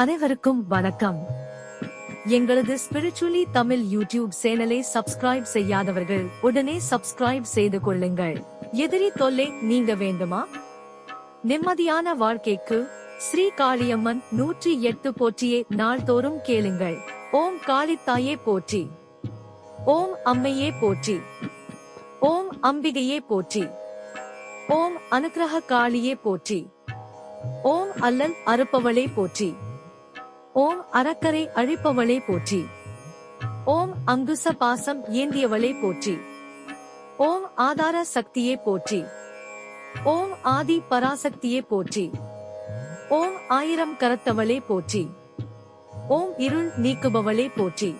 அனைவருக்கும் வணக்கம். எங்களது ஸ்பிரிச்சுவலி தமிழ் யூடியூப் சேனலை சப்ஸ்கிரைப் செய்யாதவர்கள் உடனே சப்ஸ்கிரைப் செய்து கொள்ளுங்கள். எதிரி தொல்லை நீங்க வேண்டுமா? நிம்மதியான வாழ்க்கைக்கு ஸ்ரீ காளியம்மன் நூற்றி எட்டு போற்றியே நாள்தோறும் கேளுங்கள். ஓம் காளித்தாயே போற்றி. ஓம் அம்மையே போற்றி. ஓம் அம்பிகையே போற்றி. ஓம் அனுகிரக காளியே போற்றி. ஓம் அல்லல் அறுப்பவளே போற்றி. ஓம் அறக்கரை அழிப்பவளே போற்றி. ஓம் அங்குச பாசம் ஏந்தியவளே போற்றி. ஓம் ஆதார சக்தியே போற்றி. ஓம் ஆதி பராசக்தியே போற்றி. ஓம் ஆயிரம் கரத்தவளே போற்றி. ஓம் இருள் நீக்குபவளே போற்றி.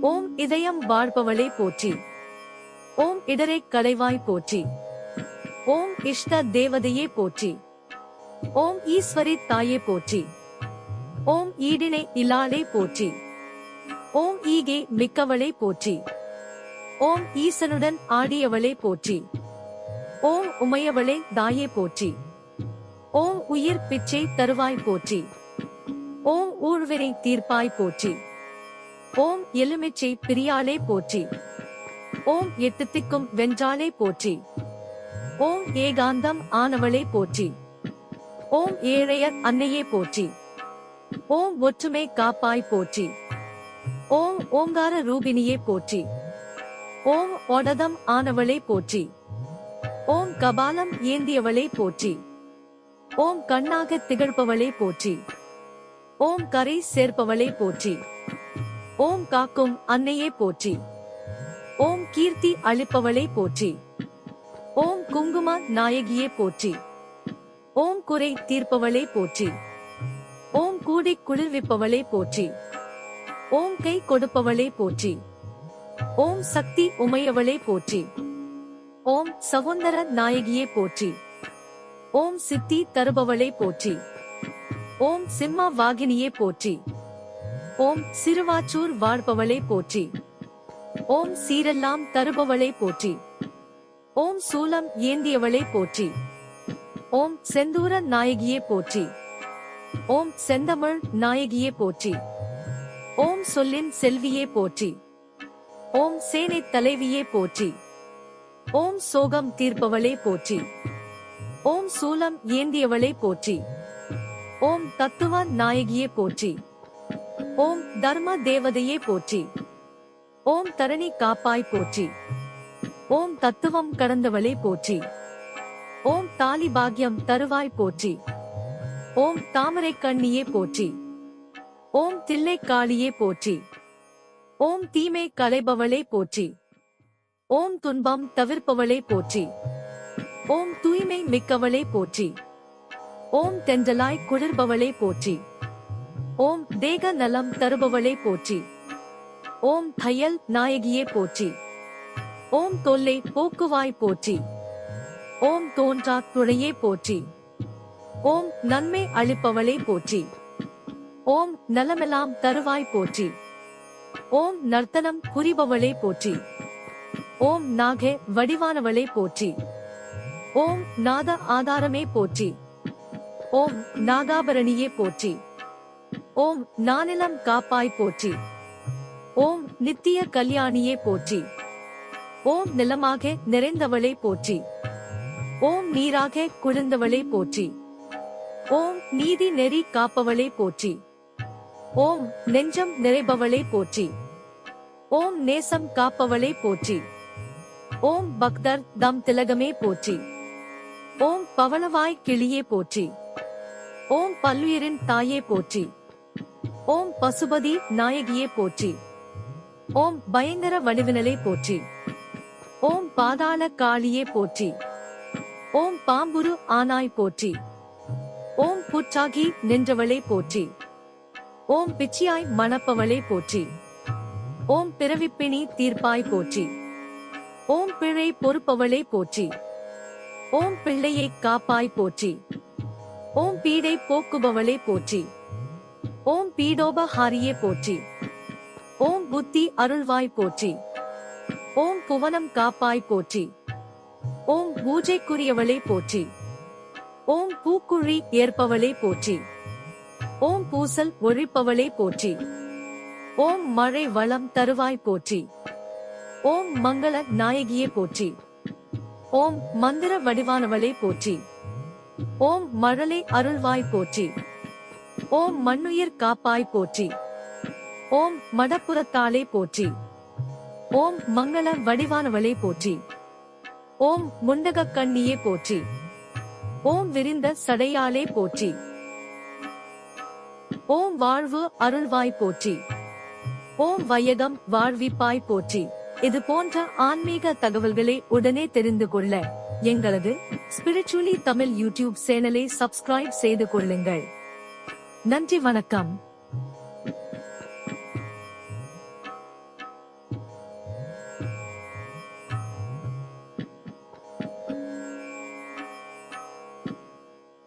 ஓம் இதயம் வாழ்பவளே போற்றி. ஓம் இடரை கலைவாய் போற்றி. ஓம் இஷ்ட தேவதையே போற்றி. ஓம் ஈஸ்வரி தாயே போற்றி. ஓம் ஈடினை இலாளே போற்றி. ஓம் ஈகே மிக்கவளே போற்றி. ஓம் ஈசனுடன் ஆடியவளே போற்றி. ஓம் உமையவளே தாயே போற்றி. ஓம் உயிர் பிச்சை தருவாய் போற்றி. ஓம் ஊழ்வினை தீர்ப்பாய் போற்றி. ஓம் எலுமிச்சை பிரியாளே போற்றி. ஓம் எட்டுத்திக்கும் வென்றாலே போற்றி. ஓம் ஏகாந்தம் ஆனவளே போற்றி. ஓம் ஏழையர் அன்னையே போற்றி. ஓம் ஒற்றுமை காப்பாய் போற்றி. ஓம் ஓங்கார ரூபினியே போற்றி. ஓம் ஒடதம் ஆனவளே போற்றி. ஓம் கபாலம் ஏந்தியவளே போற்றி. ஓம் கண்ணாக திகழ்பவளே போற்றி. ஓம் கரை சேர்ப்பவளே போற்றி. ஓம் காக்கும் அன்னையே போற்றி. ஓம் கீர்த்தி அளிப்பவளே போற்றி. ஓம் குங்கும நாயகியே போற்றி. ஓம் குறை தீர்ப்பவளே போற்றி. ஓம் கூடி குளிர்விப்பவளே போற்றி. ஓம் கை கொடுப்பவளே போற்றி. ஓம் சக்தி உமையவளே போற்றி. ஓம் சகோந்தர நாயகியே போற்றி. ஓம் சித்தி தருபவளே போற்றி. ஓம் சிம்ம வாகினியே போற்றி. ஓம் சிறுவாச்சூர் வாழ்பவளே போற்றி. ஓம் சீரெல்லாம் தருபவளே போற்றி. ஓம் சூலம் ஏந்தியவளே போற்றி. ஓம் செந்தூர நாயகியே போற்றி. ஓம் செந்தமிழ் நாயகியே போற்றி. ஓம் சொல்லின் செல்வியே போற்றி. ஓம் சேனை தலைவியே போற்றி. ஓம் சோகம் தீர்ப்பவளே போற்றி. ஓம் சூலம் ஏந்தியவளே போற்றி. ஓம் தத்துவ நாயகியே போற்றி. ஓம் தர்ம தேவதையே போற்றி. ஓம் தரணி காப்பாய் போற்றி. ஓம் தத்துவம் கடந்தவளே போற்றி. ஓம் தாலி பாக்யம் தருவாய் போற்றி. ஓம் தாமரை கண்ணியே போற்றி. ஓம் தில்லை காளியே போற்றி. ஓம் தீமை கலைபவளே போற்றி. ஓம் துன்பம் தவிர்ப்பவளே போற்றி. ஓம் தூய்மை மிக்கவளே போற்றி. ஓம் தென்றலாய் குளிர்பவளே போற்றி. ஓம் தேக நலம் தருபவளே போற்றி. ஓம் தையல் நாயகியே போற்றி. ஓம் தொல்லை போக்குவாய் போற்றி. ஓம் தோன்றா துணையே போற்றி. ஓம் நன்மை அளிப்பவளே போற்றி. ஓம் நலமெல்லாம் தருவாய் போற்றி. ஓம் நர்த்தனம் புரிபவளே போற்றி. ஓம் நாகே வடிவானவளே போற்றி. ஓம் நாத ஆதாரமே போற்றி. ஓம் நாகாபரணியே போற்றி. ஓம் நானிலம் காப்பாய் போற்றி. ஓம் நித்திய கல்யாணியே போற்றி. ஓம் நிலமாக நிறைந்தவளே போற்றி. ஓம் நீராக குளிர்ந்தவளே போற்றி. ஓம் நீதி நெறி காப்பவளே போற்றி. ஓம் நெஞ்சம் நிறைபவளே போற்றி. ஓம் நேசம் காப்பவளே போற்றி. ஓம் பக்தர் தம் திலகமே போற்றி. ஓம் பவளவாய் கிளியே போற்றி. ஓம் பல்லுயிரின் தாயே போற்றி. ஓம் பசுபதி நாயகியே போற்றி. ஓம் பயங்கர வடிவினலே போற்றி. ஓம் பாதாள காளியே போற்றி. ஓம் பாம்புரு ஆனாய் போற்றி. ஓம் பூச்சாகி நின்றவளே போற்றி. ஓம் பிச்சியாய் மணப்பவளே போற்றி. ஓம் பிறவிப்பிணி தீர்ப்பாய் போற்றி. ஓம் பிழை பொறுப்பவளே போற்றி. ஓம் பிள்ளையை காப்பாய் போற்றி. ஓம் பீடை போக்குபவளே போற்றி. ஓம் பீடோபஹாரியே போற்றி. ஓம் புத்தி அருள்வாய் போற்றி. ஓம் புவனம் காப்பாய் போற்றி. ஓம் பூஜைக்குரியவளே போற்றி. ஓம் பூக்குழி ஏற்பவளே போற்றி. ஓம் பூசல் ஒழிப்பவளே போற்றி. ஓம் மழை வளம் தருவாய் போற்றி. ஓம் மங்கள நாயகியே போற்றி. ஓம் மந்திர வடிவானவளே போற்றி. ஓம் மழலை அருள்வாய் போற்றி. ஓம் மண்ணுயிர் காப்பாய் போற்றி. ஓம் மடப்புறத்தாலே போற்றி. ஓம் மங்கள வடிவானவளே போற்றி. ஓம் முண்டக கண்ணியே போற்றி. ஓம் விரிந்த சடையாலே போற்றி. ஓம் வாழ்வு அருள்வாய் போற்றி. ஓம் வையகம் வாழ்விப்பாய் போற்றி. இது போன்ற ஆன்மீக தகவல்களை உடனே தெரிந்து கொள்ள எங்களது ஸ்பிரிச்சுவலி தமிழ் யூடியூப் சேனலை சப்ஸ்கிரைப் செய்து கொள்ளுங்கள். நன்றி வணக்கம்.